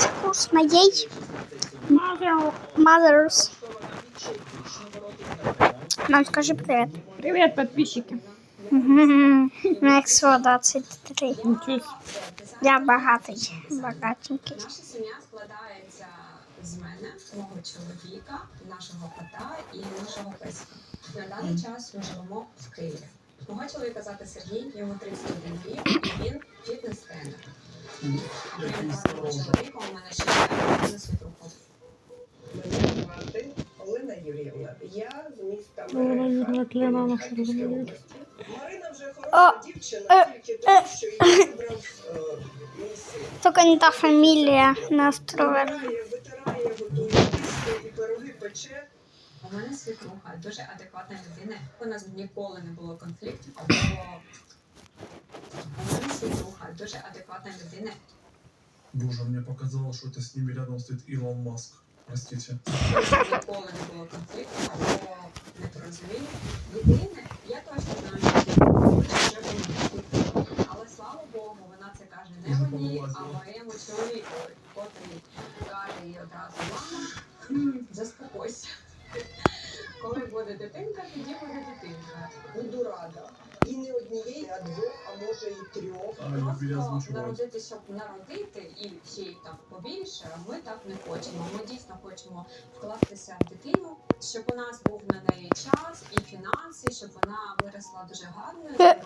вкус моей mothers. Мам, скажи привет. Привет, подписчики. Максо 23. Нічого. собі. Я сім'я складається з мене, мого чоловіка, нашого кота і нашого песика. На даний час ми живемо в Києві. Мого чоловіка звати Сергій, йому 31 рік, він фітнес-тренер. А моїм чоловіком у мене ще є світуху. Мене звати Олена Юріївна. Я з міста Харківської області. Марина вже хороша е, дівчина, тільки тому, що її вибрав е, мій син. Только не та фамілія на острові. Витирає, витирає, готує їсти і пироги пече. У мене світруха дуже адекватна людина. У нас ніколи не було конфліктів. Або у мене світруха дуже адекватна людина. Боже, мне показалось, что это с ними рядом стоит Илон Маск. Простите. Ніколи не було конфліктів або непорозумінь. Єдине, я точно знаю, що хоче вже. Але слава Богу, вона це каже не мені, а моєму чоловікові, котрий каже їй одразу, буде дитинка, тоді буде дитинка. Буду рада. І не однієї, а двох, а може і трьох. Просто народити, щоб народити і ще й там побільше, ми так не хочемо. Ми дійсно хочемо вкластися в дитину, щоб у нас був на неї час і фінанси, щоб вона виросла дуже гарною.